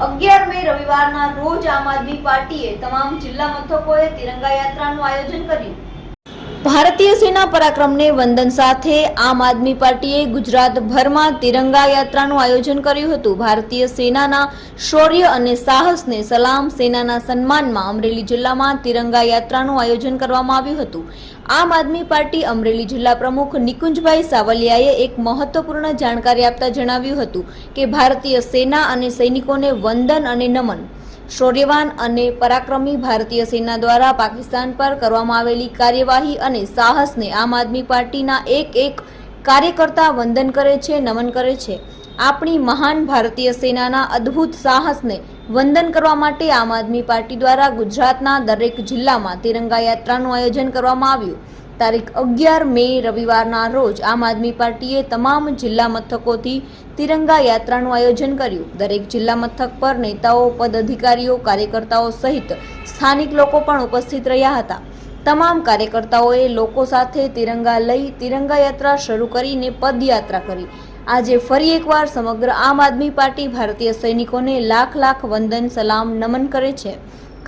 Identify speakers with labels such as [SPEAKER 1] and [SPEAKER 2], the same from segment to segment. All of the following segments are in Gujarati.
[SPEAKER 1] અગિયાર મે રવિવારના રોજ આમ આદમી પાર્ટીએ તમામ જિલ્લા મથકોએ તિરંગા યાત્રાનું આયોજન કર્યું. ભારતીય સેના પરાક્રમને વંદન સાથે આમ આદમી પાર્ટીએ ગુજરાતભરમાં તિરંગા યાત્રાનું આયોજન કર્યું હતું. ભારતીય સેનાના શૌર્ય અને સાહસને સલામ સેનાના સન્માનમાં અમરેલી જિલ્લામાં તિરંગા યાત્રાનું આયોજન કરવામાં આવ્યું હતું. આમ આદમી પાર્ટી અમરેલી જિલ્લા પ્રમુખ નિકુંજભાઈ સાવલિયાએ એક મહત્વપૂર્ણ જાણકારી આપતા જણાવ્યું હતું કે ભારતીય સેના અને સૈનિકોને વંદન અને નમન શૌર્યવાન અને પરાક્રમી ભારતીય સેના દ્વારા પાકિસ્તાન પર કરવામાં આવેલી કાર્યવાહી અને સાહસને આમ આદમી પાર્ટીના એક એક કાર્યકર્તા વંદન કરે છે, નમન કરે છે. આપણી મહાન ભારતીય સેનાના અદ્ભુત સાહસને વંદન કરવા માટે આમ આદમી પાર્ટી દ્વારા ગુજરાતના દરેક જિલ્લામાં તિરંગા યાત્રાનું આયોજન કરવામાં આવ્યું. તારીખ અગિયાર મે રવિવારના રોજ આમ આદમી પાર્ટીએ તમામ જિલ્લા મથકોથી તિરંગા યાત્રાનું આયોજન કર્યું. દરેક જિલ્લા મથક પર નેતાઓ પદાધિકારીઓ કાર્યકર્તાઓ સહિત સ્થાનિક લોકો પણ ઉપસ્થિત રહ્યા હતા. તમામ કાર્યકર્તાઓએ લોકો સાથે તિરંગા લઈ તિરંગા યાત્રા શરૂ કરીને પદયાત્રા કરી. આજે ફરી એકવાર સમગ્ર આમ આદમી પાર્ટી ભારતીય સૈનિકોને લાખ લાખ વંદન, સલામ, નમન કરે છે.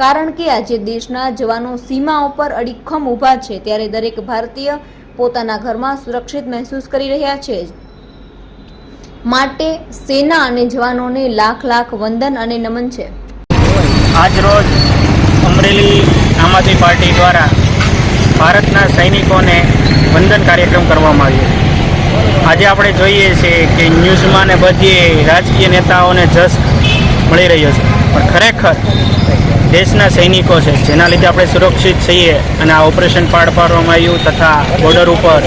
[SPEAKER 1] કારણ કે આજે દેશના જવાનો સીમા ઉપર અડીખમ ઊભા છે, ત્યારે દરેક ભારતીય પોતાના ઘરમાં સુરક્ષિત મહેસૂસ કરી રહ્યા છે. માટે સેના અને જવાનોને લાખ લાખ વંદન અને નમન છે.
[SPEAKER 2] આજરોજ અમરેલી આમ આદમી પાર્ટી દ્વારા ભારતના સૈનિકોને વંદન કાર્યક્રમ કરવામાં આવ્યો. આજે આપણે જોઈએ છીએ કે ન્યૂઝમાં ને બધી રાજકીય નેતાઓને જસ મળી રહ્યો છે. પણ ખરેખર દેશના સૈનિકો છે, જેના લીધે આપણે સુરક્ષિત છીએ અને આ ઓપરેશન પાર પાડવામાં આવ્યું તથા બોર્ડર ઉપર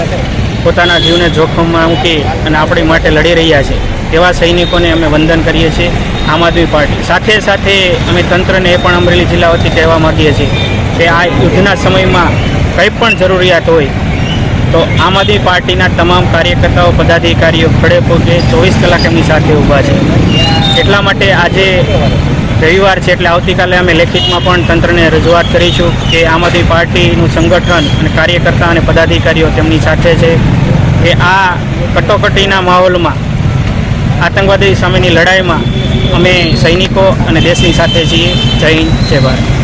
[SPEAKER 2] પોતાના જીવને જોખમમાં મૂકી અને આપણી માટે લડી રહ્યા છે. એવા સૈનિકોને અમે વંદન કરીએ છીએ, આમ આદમી પાર્ટી. સાથે સાથે અમે તંત્રને એ પણ અમરેલી જિલ્લા વતી કહેવા માગીએ છીએ કે આ યુદ્ધના સમયમાં કંઈ પણ જરૂરિયાત હોય તો આમ આદમી પાર્ટીના તમામ કાર્યકર્તાઓ, પદાધિકારીઓ ખડે પગે ચોવીસ કલાક એમની સાથે ઊભા છે. એટલા માટે આજે રવિવાર છે એટલે આવતીકાલે અમે લેખિતમાં પણ તંત્રને રજૂઆત કરીશું કે આમ આદમી પાર્ટીનું સંગઠન અને કાર્યકર્તા અને પદાધિકારીઓ તેમની સાથે છે કે આ કટોકટીના માહોલમાં, આતંકવાદી સામેની લડાઈમાં અમે સૈનિકો અને દેશની સાથે છીએ. જય હિન્દ, જય ભારત.